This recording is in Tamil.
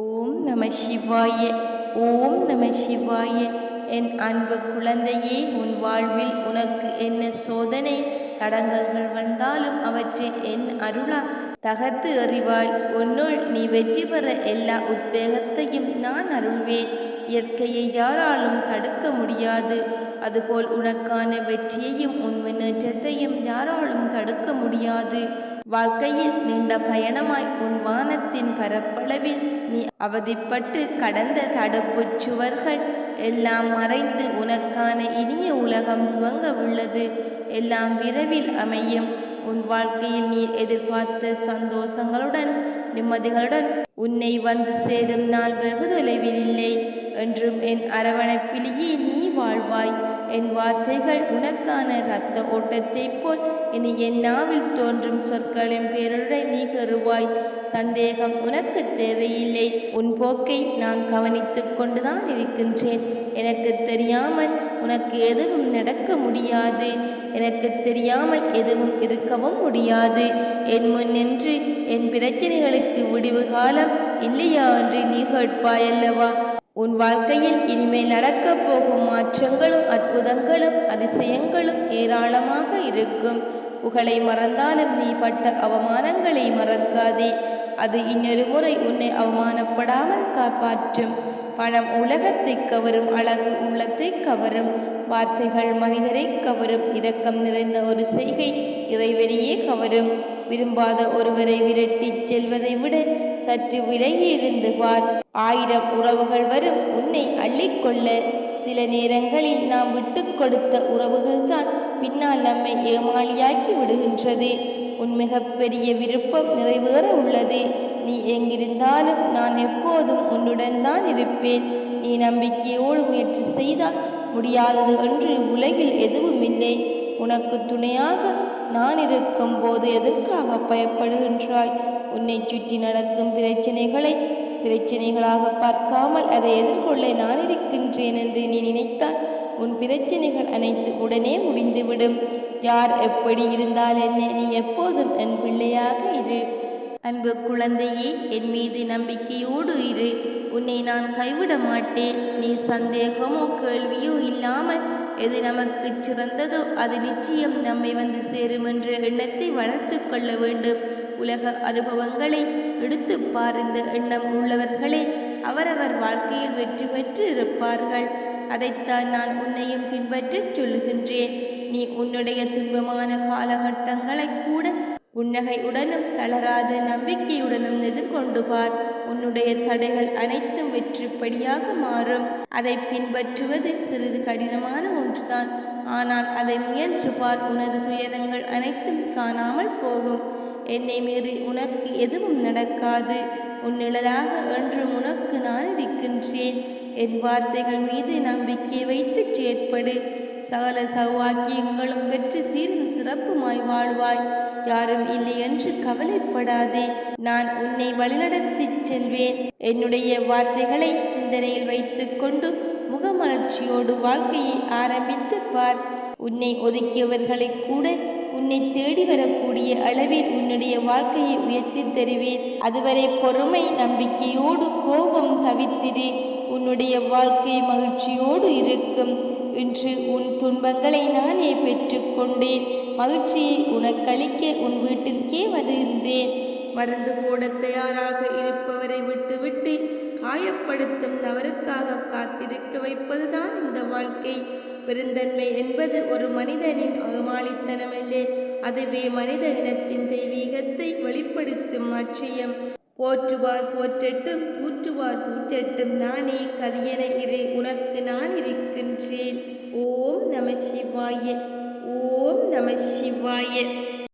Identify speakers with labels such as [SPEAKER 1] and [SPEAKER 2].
[SPEAKER 1] ஓம் நம சிவாய ஓம் நம சிவாய. என் அன்பு குழந்தையே உன் வாழ்வில் உனக்கு என்ன சோதனை? தடங்கல்கள் வந்தாலும் அவற்றை என் அருளா. தகர்த்து அறிவாய் உன்னுள் நீ வெற்றி பெற எல்லா உத்வேகத்தையும் நான் அருள்வேன். இயற்கையை யாராலும் தடுக்க முடியாது. அதுபோல் உனக்கான வெற்றியையும் உன் முன்னேற்றத்தையும் யாராலும் தடுக்க முடியாது. வாழ்க்கையில் நீண்ட பயணமாய் உன் வானத்தின் பரப்பளவில் நீ அவதிப்பட்டு கடந்த தடுப்புச் சுவர்கள் எல்லாம் மறைந்து உனக்கான இனிய உலகம் துவங்க உள்ளது எல்லாம் விரைவில் அமையும். உன் வாழ்க்கையில் நீ எதிர்பார்த்த சந்தோஷங்களுடன் நிம்மதிகளுடன் உன்னை வந்து சேரும் நாள் வெகு தொலைவில் இல்லை. என்றும் என் அரவணைப்பிலேயே நீ வாழ்வாய். என் வார்த்தைகள் உனக்கான இரத்த ஓட்டத்தைப் போல் இனி என் நாவில் தோன்றும் சொற்களின் பேருடன் நீ பெறுவாய். சந்தேகம் உனக்கு தேவையில்லை. உன் போக்கை நான் கவனித்து கொண்டுதான் இருக்கின்றேன். எனக்கு தெரியாமல் உனக்கு எதுவும் நடக்க முடியாது. எனக்கு தெரியாமல் எதுவும் இருக்கவும் முடியாது. என் முன் நின்று என் பிரச்சனைகளுக்கு முடிவு காலம் இல்லையா என்று நீ கேட்பாயல்லவா? உன் வாழ்க்கையில் இனிமேல் நடக்கப் போகும் மாற்றங்களும் அற்புதங்களும் அதிசயங்களும் ஏராளமாக இருக்கும். புகழை மறந்தாலும் நீ பட்ட அவமானங்களை மறக்காதே. அது இன்னொரு முறை உன்னை அவமானப்படாமல் காப்பாற்றும். பணம் உலகத்தை கவரும் அழகு உள்ளத்தை கவரும் வார்த்தைகள் மனிதரை கவரும் இரக்கம் நிறைந்த ஒரு செய்கை இறைவனையே கவரும். விரும்பாத ஒருவரை விரட்டிச் செல்வதை விட சற்று விலகி இருந்து பார் ஆயிரம் உறவுகள் வரும் உன்னை அள்ளிக்கொள்ள சில நேரங்களில் நாம் விட்டு கொடுத்த உறவுகள்தான் பின்னால் நம்மை ஏமாளியாக்கி விடுகின்றது. உன் மிகப்பெரிய விருப்பம் நிறைவேற உள்ளது. நீ எங்கிருந்தாலும் நான் எப்போதும் உன்னுடன் தான் இருப்பேன். நீ நம்பிக்கையோடு முயற்சி செய்தால் முடியாதது என்று உலகில் எதுவும் இல்லை. உனக்கு துணையாக நான் இருக்கும் போது எதற்காக பயப்படுகின்றாய்? உன்னை சுற்றி நடக்கும் பிரச்சனைகளை பிரச்சனைகளாக பார்க்காமல் அதை எதிர்கொள்ள நான் இருக்கின்றேன் என்று நீ நினைத்தால் உன் பிரச்சனைகள் அனைத்து உடனே முடிந்துவிடும். யார் எப்படி இருந்தால் என்ன நீ எப்போதும் என் பிள்ளையாக இரு. அன்பு குழந்தையே என் மீது நம்பிக்கையோடு இரு. உன்னை நான் கைவிட மாட்டேன். நீ சந்தேகமோ கேள்வியோ இல்லாமல் எது நமக்கு சிறந்ததோ அது நிச்சயம் நம்மை வந்து சேரும் என்ற எண்ணத்தை வளர்த்து கொள்ள வேண்டும். உலக அனுபவங்களை எடுத்து பார். இந்த எண்ணம் உள்ளவர்களே அவரவர் வாழ்க்கையில் வெற்றி பெற்று இருப்பார்கள் அதைத்தான் நான் உன்னையும் பின்பற்றச் சொல்லுகின்றேன். நீ உன்னுடைய துன்பமான காலகட்டங்களை கூட புன்னகையுடனும் தளராத நம்பிக்கையுடனும் எதிர்கொண்டு பார். உன்னுடைய தடைகள் அனைத்தும் வெற்றிப்படியாக மாறும். அதை பின்பற்றுவது சிறிது கடினமான ஒன்றுதான். ஆனால் அதை முயன்று பார். உனது துயரங்கள் அனைத்தும் காணாமல் போகும். என்னை மீறி உனக்கு எதுவும் நடக்காது. உன்னிழலாக என்றும் உனக்கு நான் இருக்கின்றேன். என் வார்த்தைகள் மீது நம்பிக்கை வைத்து செயற்படு. சகல சௌவாக்கியங்களும் பெற்று சீரும் சிறப்புமாய் வாழ்வாய். யாரும் இல்லை என்று கவலைப்படாதே. நான் உன்னை வழிநடத்திச் செல்வேன். என்னுடைய வார்த்தைகளை சிந்தனையில் வைத்துக்கொண்டு முகமலர்ச்சியோடு வாழ்க்கையை ஆரம்பித்து பார். உன்னை ஒதுக்கியவர்களை கூட உன்னை தேடி வரக்கூடிய அளவில் உன்னுடைய வாழ்க்கையை உயர்த்தி தருவேன். அதுவரை பொறுமை நம்பிக்கையோடு கோபம் தவிர்த்திரு உன்னுடைய வாழ்க்கை மகிழ்ச்சியோடு இருக்கும் இன்று உன் துன்பங்களை நானே பெற்றுக்கொண்டேன் மகிழ்ச்சியை உனக்களிக்க உன் வீட்டிற்கே வருகின்றேன் மருந்து போட தயாராக இருப்பவரை விட்டுவிட்டு காயப்படுத்தும் தவறுக்காக காத்திருக்க வைப்பதுதான் இந்த வாழ்க்கை. பெருந்தன்மை என்பது ஒரு மனிதனின் அகமாளித்தனமல்ல அதுவே மனித இனத்தின் தெய்வீகத்தை வெளிப்படுத்தும் அட்சயம் போற்றுவார் போற்றட்டும் தூற்றுவார் தூற்றட்டும் நானே கதியன இரு உனக்கு நான் இருக்கின்றேன். ஓம் நம சிவாய ஓம் நம சிவாய.